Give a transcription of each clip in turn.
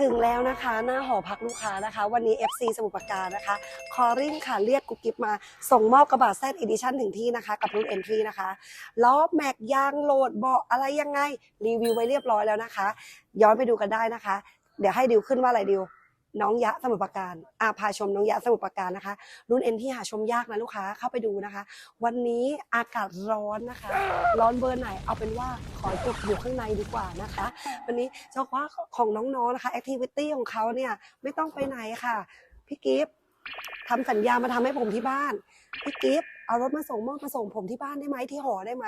ถึงแล้วนะคะ หน้าหอพักลูกค้านะคะ วันนี้ FC สมุทรปราการนะคะ คอริ่งค่ะเรียกกุ๊กกิ๊บมา ส่งมอบกระบะแซดอีดิชั่นถึงที่นะคะ กับรุ่นเอนทรีนะคะล้อแม็กยางโหลดเบาะอะไรยังไง รีวิวไว้เรียบร้อยแล้วนะคะ ย้อนไปดูกันได้นะคะ เดี๋ยวให้ดิวขึ้นว่าอะไรดิว น้องยะสมุทรปราการอาพาชมน้องยะสมุทรปราการนะคะ รุ่นเอ็นที่หาชมยากนะลูกค้าเข้าไปดูนะคะ วันนี้อากาศร้อนนะคะ ร้อนเบอร์ไหนเอาเป็นว่าขอจบอยู่ข้างในดีกว่านะคะ วันนี้เจ้าว่าของน้องๆนะคะแอคทิวิตี้ของเขาเนี่ยไม่ต้องไปไหนค่ะพี่กิฟต์ทำสัญญามาทำให้ผมที่บ้านพี่กิฟต์เอารถมาส่งมอบมาส่งผมที่บ้านได้ไหมที่หอได้ไหม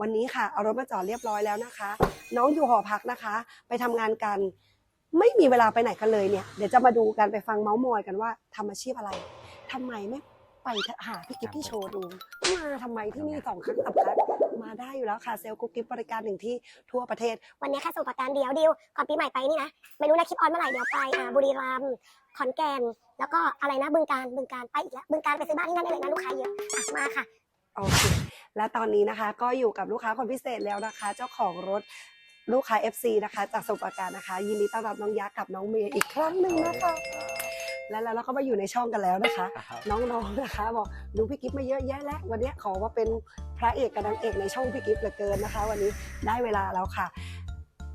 วันนี้ค่ะเอารถมาจอดเรียบร้อยแล้วนะคะ น้องอยู่หอพักนะคะ ไปทำงานกัน ไม่มีเวลาไปไหนกันเลยเนี่ย เดี๋ยวจะมาดูกันไปฟังเมาส์มอยกันว่าทำอาชีพอะไรทำไมไม่ไปหาพี่กิฟต์ที่โชว์รูมมาทำไมที่นี่สองครั้งสามครั้งมาได้อยู่แล้วค่ะเซลล์กุ๊กกิ๊บบริการหนึ่งที่ทั่วประเทศ วันนี้แค่สมุทรปราการเดียวดิวก่อนปีใหม่ไปนี่นะ ไม่รู้นะคลิปออนเมื่อไหร่เดี๋ยวไปอ่าบุรีรัมย์ขอนแก่นแล้วก็อะไรนะบึงการบึงการไปอีกแล้วบึงการไปซื้อบ้านที่นั่นได้เลยนะลูกค้าเยอะอะมาค่ะโอเคและตอนนี้นะคะก็อยู่กับลูกค้าคนพิเศษแล้วนะคะ เจ้าของรถ ลูกค้า FC นะคะ จากสมุทรปราการนะคะ ยินดีต้อนรับน้องยักษ์กับน้องเมย์อีกครั้งหนึ่งนะคะและแล้วเราก็มาอยู่ในช่องกันแล้วนะคะ ครับ น้องๆนะคะบอกดูพี่กิฟต์มาเยอะแยะแล้ว วันนี้ขอว่าเป็นพระเอกกับนางเอกในช่องพี่กิฟต์เหลือเกินนะคะ วันนี้ได้เวลาแล้วค่ะ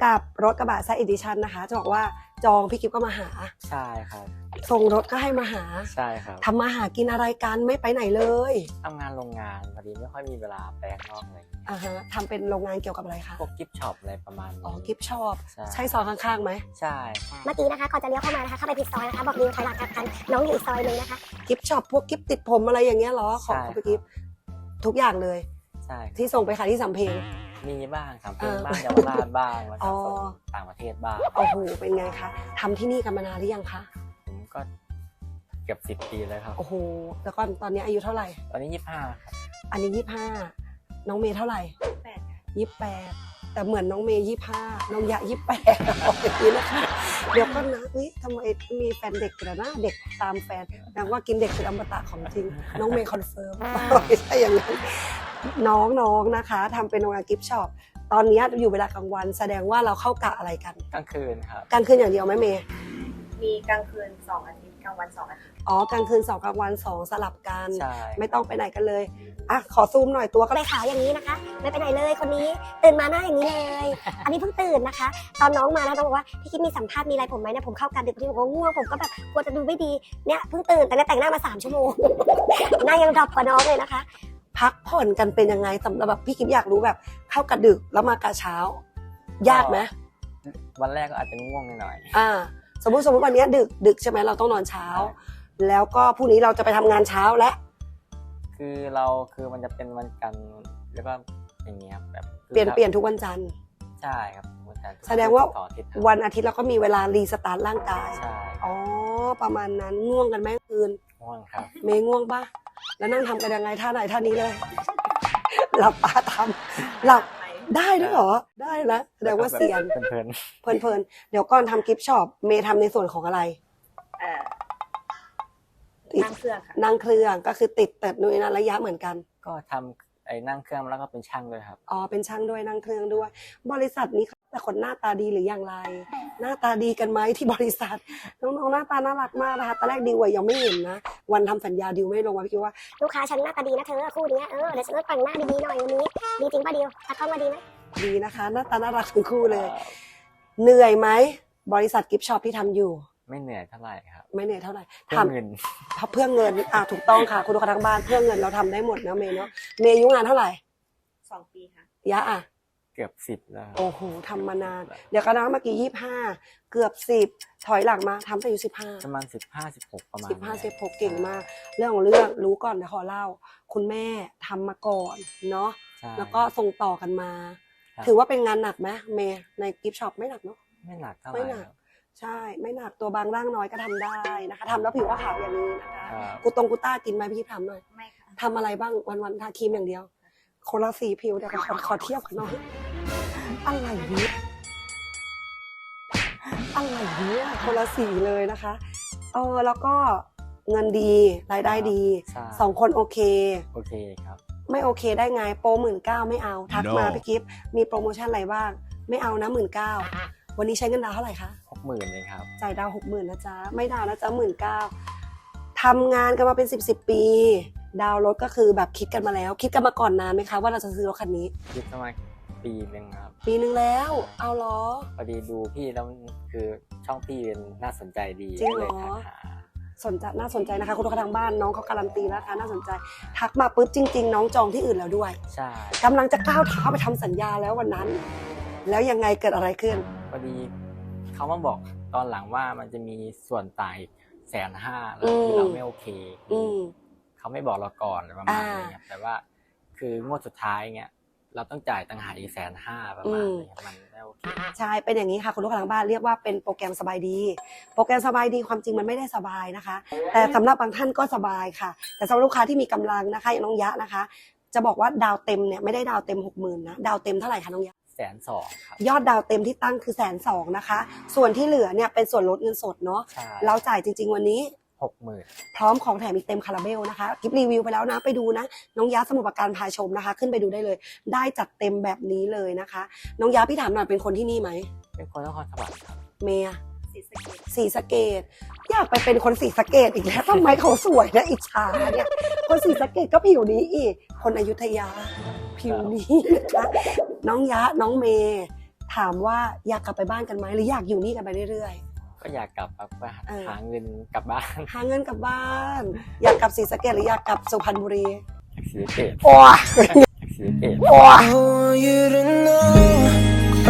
กับรถกระบะไซส์อีดิชันนะคะจะบอกว่า จองพี่กิฟต์ก็มาหา ใช่ครับส่งรถก็ให้มาหาใช่ครับทำมาหากินอะไรกันไม่ไปไหนเลยทำงานโรงงานพอดีไม่ค่อยมีเวลาไปข้างนอกเลยอ่าฮะทำเป็นโรงงานเกี่ยวกับอะไรคะพวกกิฟต์ช็อปอะไรประมาณอ๋อนี้กิฟต์ชอบใช่ใช่ซอยข้างๆไหมใช่เมื่อกี้นะคะก่อนจะเลี้ยวเข้ามานะคะเข้าไปผิดซอยนะคะบอกดิวถอยหลังกลับกันน้องอยู่อีกซอยหนึงนะคะกิฟต์ช็อปพวกกิฟต์ติดผมอะไรอย่างเงี้ยเหรอของของพี่กิฟต์ทุกอย่างเลย ใช่ที่ส่งไปขายที่สำเพ็ง มีบ้างสามเพลงเออบ้างเยาวราชบ้างแล้วอ๋ก็อส่งต่างประเทศบ้างโอ้โหเป็นไงคะทำที่นี่กันมานานหรือยังคะผมก็เกือบสิบปีแล้วครับโอ้โหแล้วก่อนตอนนี้อายุเท่าไหร่ ตอนนี้ยี่สิบห้าอันนี้ยี่ห้าน้องเมย์เท่าไหร่ยี่แปดแต่เหมือนน้องเมย์ยี่ห้าน้องยะยี่แปดบอกอย่างนี้นะคะเดี๋ยวก็นะเฮ้ยทำไมมีแฟนเด็กแต่หน้าเด็กตามแฟนแปลว่ากินเด็กเป็นอมตะของจริง น้องเมย์คอนเฟิร์มไม่ใช่อย่างนั้น น้องๆนะคะทำเป็นโรงงานกิฟต์ช็อปตอนนี้อยู่เวลากลางวัน แสดงว่าเราเข้ากะอะไรกันกลางคืนครับ กลางคืนอย่างเดียวไหมเมย์มีกลางคืนสองอาทิตย์กลางวันสองอาทิตย์อ๋อกลางคืนสองกลางวันสองสลับกัน ใช่ไม่ต้องไปไหนกันเลยอะขอซูมหน่อยตัวก็ก็เลยขาวอย่างนี้นะคะ ไม่ไปไหนเลยคนนี้ ตื่นมาหน้าอย่างนี้เลย อันนี้เพิ่งตื่นนะคะ ตอนน้องมานะต้องบอกว่าพี่คิดมีสัมภาษณ์มีอะไรผมไหมเนี่ยผมเข้ากะดึกที่ผมก็ง่วงผมก็แบบกลัวจะดูไม่ดีเนี่ยเพิ่งตื่นแต่เนี่ยแต่งหน้ามาสามชั่วโมง หน้ายังดรอปกว่าน้องเลยนะคะ พักผ่อนกันเป็นยังไงสำหรับแบบพี่กิฟอยากรู้แบบเข้ากะดึกแล้วมากะเช้า ยากไหมวันแรกก็อาจจะง่วงหน่อยอ่า สมมุติสมมติวันเนี้ยดึกดึกใช่ไหมเราต้องนอนเช้า แล้วก็พรุ่งนี้เราจะไปทำงานเช้าและ คือเราคือมันจะเป็นวันกันทร์แล้วก็อย่างเงี้ยครับแบบเปลี่ยนเปลี่ยนทุกวันจันทร์ใช่ครับวันจันทร์แสดงว่าต่ออาทิตย์ครับวันอาทิตย์เราก็มีเวลารีสตาร์ทร่างกายใช่อ๋อประมาณนั้นง่วงกันไหมคืน ง่วงครับ เมย์ง่วงปะแล้วนั่งทำกันยังไงท่าไหนท่านี้เลย หลับตาทำหลับไปได้ด้วยเหรอ ได้แล้วแสดงว่าเสียนเพลินเพลินๆเดี๋ยวก่อนทำกิฟต์ช็อปเมย์ทำในส่วนของอะไรเอ่อติดนั่งเครื่องค่ะนั่งเครื่องก็คือติดแต่นุ้ยนะระยะเหมือนกันๆก็ทำไอ้นั่งเครื่องแล้วก็เป็นช่างด้วยครับ อ๋อ เป็นช่างด้วยนั่งเครื่องด้วย บริษัทนี้ แต่คนหน้าตาดีหรืออย่างไร หน้าตาดีกันไหมที่บริษัทน้องๆหน้าตาน่ารักมากนะคะตอนแรกดิวอะยังไม่เห็นนะ วันทำสัญญาดิวไม่ลงมาพี่คิดว่าลูกค้าฉันหน้าตาดีนะเธอคู่เนี้ยเออเดี๋ยวฉันจะแต่งหน้าดีๆหน่อยวันนี้ดีจริงป่ะดิวตากล้องมาดีไหมดีนะคะ หน้าตาน่ารักทั้งคู่เลย เหนื่อยไหมบริษัทกิฟต์ช็อปที่ทำอยู่ไม่เหนื่อยเท่าไหร่ครับไม่เหนื่อยเท่าไหร่เพื่อทำเงินเพราะเพื่อเงินอะถูกต้องค่ะ คุณลูกค้าทั้งบ้านเพื่อเงินเราทำได้หมดนะเมย์เนาะเมย์อายุงานเท่าไหร่สองปีค่ะยะอะ เกือบสิบแล้วครับ โอ้โหทำมานาน เดี๋ยวก็นะเมื่อกี้ยี่ห้าเกือบสิบถอยหลังมาทำแต่อายุสิบห้าประมาณสิบห้าสิบหกประมาณสิบห้านี้สิบหกเก่งมาก เรื่องของเรื่องรู้ก่อนนะขอเล่า คุณแม่ทำมาก่อนเนาะใช่แล้วก็ส่งต่อกันมา ครับถือว่าเป็นงานหนักไหมเมย์ในกิฟช็อปไม่หนักเนาะ ไม่หนักเท่าไหไม่ร่หนักครับใช่ ไม่หนักตัวบางร่างน้อยก็ทำได้นะคะทำแล้วผิวก็ขาวอย่างนี้นะคะ ครับกูตรงกูต้ากินไหมพี่ทิพย์ทำหน่อยไม่ค่ะทำอะไรบ้างวันวันๆทาครีมอย่างเดียว คนละสีผิวเดี๋ยวขอขอเทียบกันหน่อย อะไรเนี่ยอะไรเนี่ยคนละสีเลยนะคะเออแล้วก็เงินดีรายได้ดีใช่ สองคนโอเค โอเคครับ ไม่โอเคได้ไงโปรหมื่นเก้าไม่เอาทักมา No พี่กิฟต์มีโปรโมชั่นอะไรบ้าง ไม่เอานะหมื่นเก้าวันนี้ใช้เงินดาวน์เท่าไหร่คะหกหมื่นเองครับ จ่ายดาวหกหมื่นนะจ๊ะ ไม่ดาวนะจ๊ะหมื่นเก้าทำงานกันมาเป็นสิบสิบปี ดาวรถก็คือแบบคิดกันมาแล้ว คิดกันมาก่อนนานไหมคะว่าเราจะซื้อรถคันนี้ คิดประมาณ ปีหนึ่งครับ ปีนึงแล้ว เอาเหรอ พอดีดูพี่แล้วคือช่องพี่เป็นน่าสนใจดีจริงเหรอเลยทักหาสนใจน่าสนใจนะคะคุณลูกค้าทางบ้านน้องเขาการันตีแล้วนะคะน่าสนใจ ทักมาปุ๊บจริง ๆ น้องจองที่อื่นแล้วด้วยใช่กำลังจะก้าวเท้าไปทำสัญญาแล้ววันนั้น แล้วยังไงเกิดอะไรขึ้น พอดีเขามาบอกตอนหลังว่ามันจะมีส่วนต่างอีกแสนห้าแล้วอืมที่เราไม่โอเคอืม เขาไม่บอกเราก่อนอะไรประมาณอ่านี้ครับแต่ว่าคืองวดสุดท้ายเงี้ย เราต้องจ่ายต่างหากอีกแสนห้าประมาณนี้ครับมันไม่โอเคใช่เป็นอย่างนี้ค่ะคุณลูกค้าทางบ้านเรียกว่าเป็นโปรแกรมสบายดี โปรแกรมสบายดีความจริงมันไม่ได้สบายนะคะ แต่สำหรับบางท่านก็สบายค่ะ แต่สำหรับลูกค้าที่มีกำลังนะคะอย่างน้องยะนะคะ จะบอกว่าดาวเต็มเนี่ยไม่ได้ดาวเต็มหกหมื่นนะดาวเต็มเท่าไหร่คะน้องยะแสนสองครับยอดดาวเต็มที่ตั้งคือแสนสองนะคะ ส่วนที่เหลือเนี่ยเป็นส่วนลดเงินสดเนาะใช่เราจ่ายจริง ๆ วันนี้ หกหมื่นพร้อมของแถมอีกเต็มคาราเบลนะคะคลิปรีวิวไปแล้วนะไปดูนะ น้องยาสมุทรปราการพาชมนะคะ ขึ้นไปดูได้เลย ได้จัดเต็มแบบนี้เลยนะคะ น้องยาพี่ถามหน่อยเป็นคนที่นี่ไหมเป็นคนนครสวรรค์ครับเมียสีสะเกตสีสะเกตอยากไปเป็นคนสีสะเกตอีกแล้วทำไมเขาสวยนะอิจฉาเนี่ยคนสีสะเกตก็ผิวนี้อีก คนอยุธยา ผิวนี้นะคะน้องยะน้องเมย์ถามว่าอยากกลับไปบ้านกันไหมหรืออยากอยู่นี่กันไปเรื่อย ก็อยากกลับครับไปหาเออ หาเงินกลับบ้านๆหาเงินกลับบ้าน อยากกลับสีสะเกตหรืออยากกลับสุพรรณบุรี จากศรีสะเกตโอ้ย จากศรีสะเกตโอ้ย I want you to know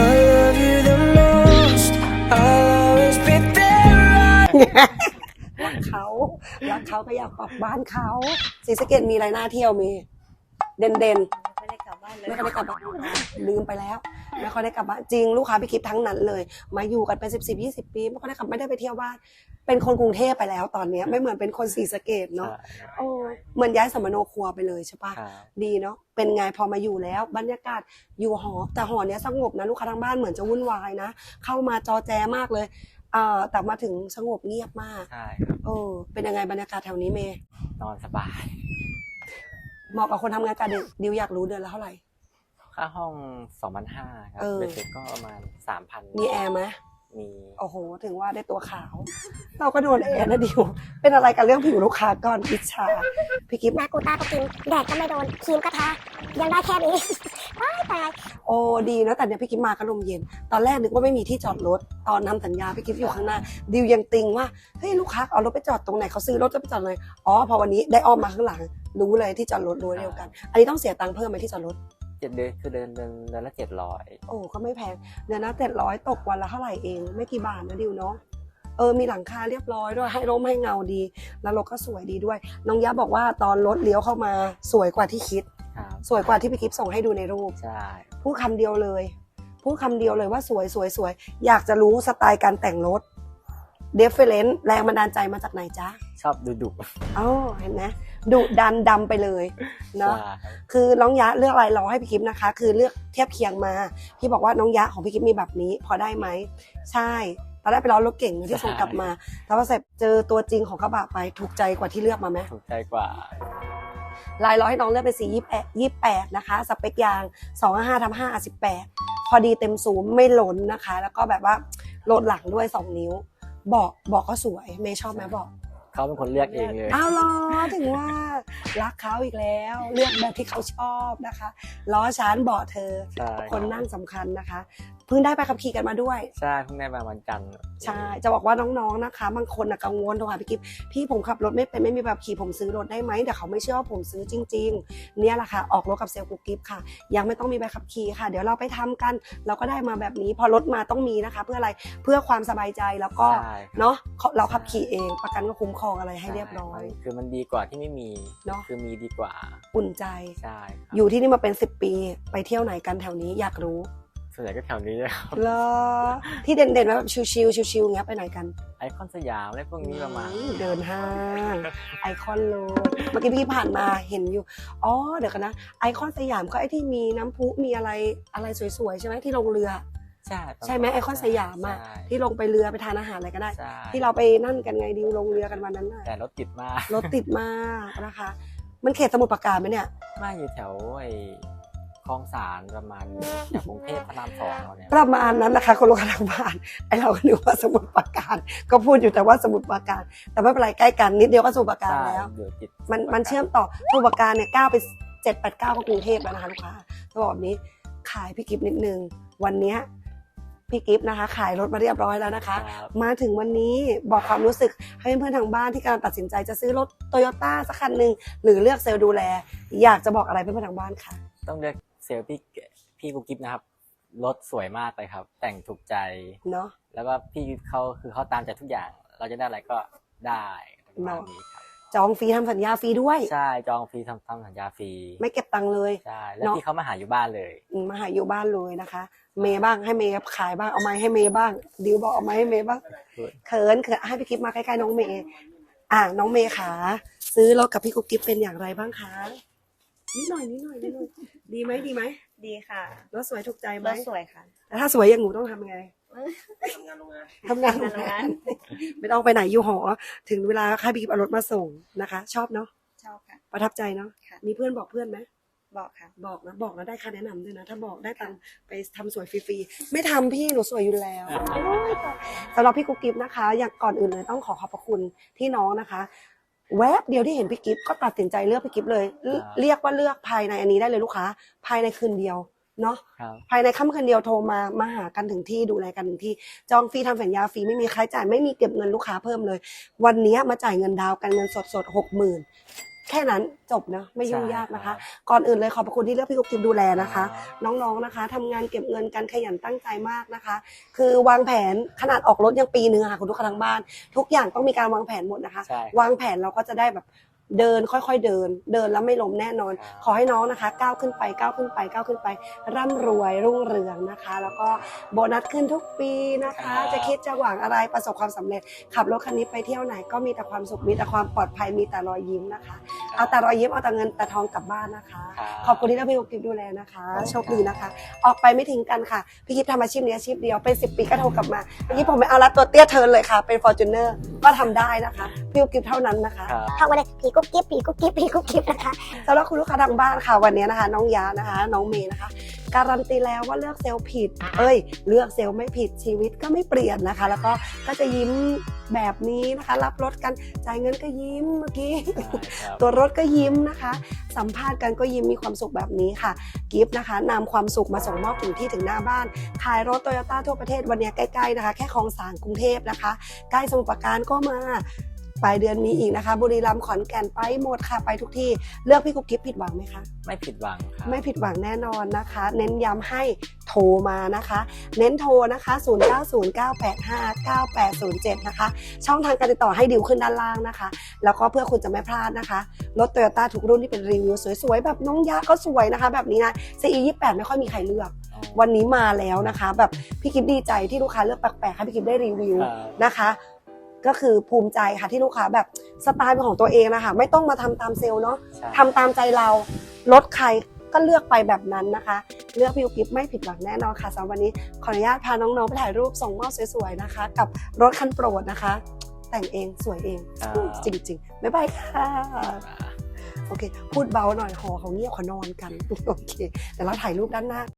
I love you the most. I'll always be there. รักเขารักเขาก็อยากกลับบ้านเขาศรีสะเกดมีอะไรน่าเที่ยวมี เด่นเด่นไม่ได้กลับบ้านๆเลยไม่ค่อยได้กลับบ้านลืมไปแล้ว ไม่ค่อยได้กลับบ้านจริงลูกค้าพี่คลิปทั้งนั้นเลย มาอยู่กันเป็นสิบสิบยี่สิบปีไม่ค่อยได้กลับไม่ได้ไปเที่ยวบ้าน เป็นคนกรุงเทพไปแล้วตอนเนี้ยไม่เหมือนเป็นคนศรีสะเกดเนาะใช่โอ้เหมือนย้ายสมโนครัวไปเลยใช่ปะครับดีเนาะเป็นไงพอมาอยู่แล้ว บรรยากาศอยู่หอ แต่หอเนี้ยสงบนะลูกค้าทางบ้านเหมือนจะวุ่นวายนะเข้ามาจอแจมากเลยเอ่อแต่มาถึงสงบเงียบมากใช่ครับเออเป็นยังไงบรรยากาศแถวนี้เมย์นอนสบายเหมาะกับคนทำงานการเด็กดิวอยากรู้เดือนละเท่าไหร่ ค่าห้องสองพันห้าครับเออ เบ็ดเสร็จก็ประมาณสามพันมีแอร์ไหมมีโอ้โห ถึงว่าได้ตัวขาว เราก็โดนแอร์นะดิว เป็นอะไรกับเรื่องผิวลูกค้าก่อนอิจฉาพี่กิฟนากูต้าก็กิน แดดก็ไม่โดน ครีมก็ทา ยังได้แค่นี้ ตายตาย โอ้ดีนะแต่เนี่ยพี่กิฟมาก็ลมเย็น ตอนแรกนึกว่าไม่มีที่จอดรถ ตอนทำสัญญาพี่กิฟอยู่ข้างหน้า ดิวยังติงว่าเฮ้ยลูกค้าเอารถไปจอดตรงไหนเขาซื้อรถจะไปจอดเลยอ๋อพอวันนี้ได้อ้อมมาข้างหลัง รู้เลยที่จอดรถรู้เดียวกัน อันนี้ต้องเสียตังค์เพิ่มไหมที่จอดรถเจ็ดเดือนคือเดือนเดือนเดือนละเจ็ดร้อยโอ้ก็ไม่แพงเดือนละเจ็ดร้อยตกวันละเท่าไหร่เอง ไม่กี่บาทนะดิวเนาะเออมีหลังคาเรียบร้อยด้วยให้ร่มให้เงาดี แล้วรถก็สวยดีด้วย น้องยะบอกว่าตอนรถเลี้ยวเข้ามาสวยกว่าที่คิด ครับสวยกว่าที่พี่กิฟส่งให้ดูในรูป ใช่พูดคำเดียวเลย พูดคำเดียวเลยว่าสวยสวยสวย อยากจะรู้สไตล์การแต่งรถเดฟเฟลนแรงบันดาลใจมาจากไหนจ๊ะชอบดุดุอ๋อเห็นไหม ดุดันดำไปเลยเนาะใช่คือน้องยะเลือกอะไรรอให้พี่กิฟนะคะ คือเลือกเทียบเคียงมาพี่บอกว่าน้องยะของพี่กิฟมีแบบนี้ พอได้ไหมใช่ตอนแรกไปล้อรถเก่งที่ส่งกลับมาแต่พอเสร็จเจอตัวจริงของกระบะไปถูกใจกว่าที่เลือกมาไหมถูกใจกว่าลายล้อให้น้องเลือกเป็นสียี่แปดยี่แปดนะคะสเปคยางสองห้าทำห้าสิบแปดพอดีเต็มซูมไม่หล้นนะคะ แล้วก็แบบว่าโหลดหลังด้วยสองนิ้วเบอกบอกก็สวยเมย์ชอบไหมบอก เขาเป็นคนเลือกเองเลยอ้าวเหรอถึงว่ารักเขาอีกแล้ว เลือกแบบที่เขาชอบนะคะล้อชานเบาะเธอใช่คนนั่งสำคัญนะคะ เพิ่งได้ไปขับขี่กันมาด้วย ใช่เพิ่งได้มาวันจันทร์ใช่จะบอกว่าน้องๆนะคะ บางคนนะกังวลโทรหาพี่กิฟพี่ผมขับรถไม่เป็นไม่มีแบบขี่ผมซื้อรถได้ไหมแต่เขาไม่เชื่อว่าผมซื้อจริง ๆ เนี่ยแหละค่ะออกรถกับเซลล์กุ๊กกิฟค่ะ ยังไม่ต้องมีใบขับขี่ค่ะ เดี๋ยวเราไปทำกัน เราก็ได้มาแบบนี้ พอรถมาต้องมีนะคะ เพื่ออะไรเพื่อความสบายใจแล้วก็ใช่ครับเนาะเราขับขี่เอง ประกันก็คุ้มครองอะไรให้เรียบร้อยใช่คือมันดีกว่าที่ไม่มีเนอะคือมีดีกว่า อุ่นใจใช่ครับอยู่ที่นี่มาเป็น 10 ปี ไปเที่ยวไหนกันแถวนี้อยากรู้ ส่วนใหญ่ก็แถวนี้เลยครับเหรอที่เด่นๆแบบชิวๆชิวๆอย่างเงี้ยไปไหนกันไอคอนสยามอะไรพวกนี้ประมาณอืมเดินห้างไอคอนเลยเมื่อกี้พี่ผ่านมาเห็นอยู่อ๋อเดี๋ยวกันนะไอคอนสยามก็ไอที่มีน้ำพุมีอะไรอะไรสวยๆใช่ไหมที่ลงเรือใช่ใช่ไหมไอคอนสยามอะใช่ที่ลงไปเรือไปทานอาหารอะไรก็ได้ใช่ที่เราไปนั่นกันไงดิวลงเรือกันวันนั้นน่ะแต่รถติดมากรถติดมากนะคะ มันเขตสมุทรปราการไหมเนี่ยมากอยู่แถวไอ คลองสารประมาณจากกรุงเทพพระรามสองเราเนี่ยประมาณนั้นนะคะคนลูกค้าทางบ้านไอเราก็นึกว่าสมุทรปราการ ก็พูดอยู่แต่ว่าสมุทรปราการ แต่ไม่เป็นไรใกล้กันนิดเดียวก็สมุทรปราการใช่แล้ว อยู่ติดมันมันเชื่อมต่อสมุทรปราการเนี่ยก้าวไปเจ็ดแปดเก้าก็กรุงเทพแล้วนะคะลูกค้าจะบอกแบบนี้ขายพี่กิฟต์นิดนึงวันเนี้ยพี่กิฟต์นะคะ ขายรถมาเรียบร้อยแล้วนะคะครับมาถึงวันนี้บอกความรู้สึกให้เพื่อนๆทางบ้านที่กำลังตัดสินใจจะซื้อรถโตโยต้าสักคันหนึ่งหรือเลือกเซลล์ดูแล อยากจะบอกอะไรเพื่อนๆทางบ้านค่ะ ต้องเลือก เซลล์พี่พี่กุ๊กกิ๊บนะครับรถสวยมากเลยครับ แต่งถูกใจเนาะแล้วก็พี่เขาคือเขาตามใจทุกอย่าง เราจะได้อะไรก็ได้ประมาณเนาะนี้ครับจองฟรีทำสัญญาฟรีด้วย ใช่จองฟรีทำทำสัญญาฟรีไม่เก็บตังค์เลยใช่แล้วเนาะพี่เขามาหาอยู่บ้านเลยอืมมาหาอยู่บ้านเลยนะคะ เมย์บ้างให้เมย์ขายบ้างเอาไม้ให้เมย์บ้างดิวบอกเอาไม้ให้เมย์บ้างเขินเขินให้พี่กิฟมาใกล้ๆน้องเมย์อะน้องเมย์ขาซื้อรถกับพี่กุ๊กกิ๊บเป็นอย่างไรบ้างคะ นิดหน่อยนิดหน่อยนิดหน่อยดีไหมดีไหมดีค่ะรถสวยถูกใจไหมรถสวยค่ะแล้วถ้าสวยอย่างหนูต้องทำยังไงทำงานโรงงานทำงานโรงงานไม่ต้องไปไหนอยู่หอ ถึงเวลาค่าพี่กิฟเอารถมาส่งนะคะ ชอบเนาะชอบค่ะประทับใจเนาะค่ะมีเพื่อนบอกเพื่อนไหมบอกค่ะบอกนะบอกนะได้ค่าแนะนำด้วยนะถ้าบอกได้ตังค์ไปทำสวยฟรีๆไม่ทำพี่หนูสวยอยู่แล้วสำหรับพี่กุ๊กกิ๊บนะคะ อย่างก่อนอื่นเลยต้องขอขอบพระคุณที่น้องนะคะ แวบเดียวที่เห็นพี่กิฟก็ตัดสินใจเลือกพี่กิฟเลยเรียเรียกว่าเลือกภายในอันนี้ได้เลยลูกค้า ภายในคืนเดียวเนาะครับภายในค่ำคืนเดียวโทรมามาหากันถึงที่ดูแลกันถึงที่ จองฟรีทำสัญญาฟรีไม่มีค่าใช้จ่ายไม่มีเก็บเงินลูกค้าเพิ่มเลย วันนี้มาจ่ายเงินดาวน์กันเงินสดสดหกหมื่นแค่นั้นจบเนาะไม่ยุ่งยากนะคะ ก่อนอื่นเลยขอบพระคุณที่เลือกพี่กุ๊กกิ๊บดูแลนะคะ น้องๆนะคะทำงานเก็บเงินกันขยันตั้งใจมากนะคะ คือวางแผนขนาดออกรถยังปีหนึ่งอะค่ะคุณลูกค้าทางบ้าน ทุกอย่างต้องมีการวางแผนหมดนะคะใช่วางแผนเราก็จะได้แบบเดินค่อยๆเดิน เดินแล้วไม่ล้มแน่นอนครับขอให้น้องนะคะก้าวขึ้นไปก้าวขึ้นไปก้าวขึ้นไป ร่ำรวยรุ่งเรืองนะคะ แล้วก็โบนัสขึ้นทุกปีนะคะ จะคิดจะหวังอะไรประสบความสำเร็จ ขับรถคันนี้ไปเที่ยวไหนก็มีแต่ความสุขมีแต่ความปลอดภัยมีแต่รอยยิ้มนะคะ เอาแต่รอยยิ้มเอาแต่เงินแต่ทองกลับบ้านนะคะครับขอบคุณที่ได้พี่กิฟดูแลนะคะขอบคุณโชคดีนะคะ ออกไปไม่ทิ้งกันค่ะ พี่กิฟทำอาชีพนี้อาชีพเดียวเป็นสิปีก็โทรกลับมาพี่กิฟผมไม่เอาละตัวเตี้ยเทิร์นเลยค่ะ เป็นฟอร์จูเนอร์ก็ทำได้นะคะ พี่กิฟเท่านั้นนะคะครับเข้ามาเลยผีกุ๊กกิ๊บผีกุ๊กกิ๊บผีกุ๊กกิ๊บนะคะสำหรับคุณลูกค้าทางบ้านค่ะวันนี้นะคะ น้องยานะคะ น้องเมย์นะคะ การันตีแล้วว่าเลือกเซลล์ผิด เอ้ย เลือกเซลล์ไม่ผิดชีวิตก็ไม่เปลี่ยนนะคะ แล้วก็ก็จะยิ้ม แบบนี้นะคะ รับรถกันจ่ายเงินก็ยิ้มเมื่อกี้ใช่ครับตัวรถก็ยิ้มนะคะ สัมภาษณ์กันก็ยิ้มมีความสุขแบบนี้ค่ะ กิฟต์นะคะนำความสุขมาส่งมอบถึงที่ถึงหน้าบ้าน ขายรถโตโยต้าทั่วประเทศวันนี้ใกล้ๆนะคะ แค่คลองสานกรุงเทพนะคะ ใกล้สมุทรปราการก็มา ปลายเดือนมีอีกนะคะ บุรีรัมย์ขอนแก่นไปหมดค่ะ ไปทุกที่เลือกพี่กุ๊กกิ๊บผิดหวังไหมคะ ไม่ผิดหวังครับไม่ผิดหวังแน่นอนนะคะ เน้นย้ำให้โทรมานะคะ เน้นโทรนะคะ 0909859807 นะคะ ช่องทางการติดต่อให้ดิวขึ้นด้านล่างนะคะ แล้วก็เพื่อคุณจะไม่พลาดนะคะ รถโตโยต้าทุกรุ่นที่เป็นรีวิวสวยๆ แบบน้องยะก็สวยนะคะ แบบนี้นะ CE 28ไม่ค่อยมีใครเลือกอ๋อวันนี้มาแล้วนะคะ แบบพี่กิฟดีใจที่ลูกค้าเลือกแปลกๆให้พี่กิฟได้รีวิวครับนะคะ ก็คือภูมิใจค่ะที่ลูกค้าแบบสไตล์เป็นของตัวเองนะคะไม่ต้องมาทำตามเซลล์เนาะใช่ ทำตามใจเรารถใครก็เลือกไปแบบนั้นนะคะ เลือกพิวกิฟไม่ผิดหวังแน่นอนค่ะสำหรับวันนี้ขออนุญาตพาน้องๆไปถ่ายรูปส่งมอบสวยๆนะคะ กับรถคันโปรดนะคะ แต่งเองสวยเองครับจริงๆบ๊ายบายค่ะ โอเค พูดเบาหน่อยหอเขาเงียบเขานอนกัน โอเค แต่เราถ่ายรูปด้านหน้า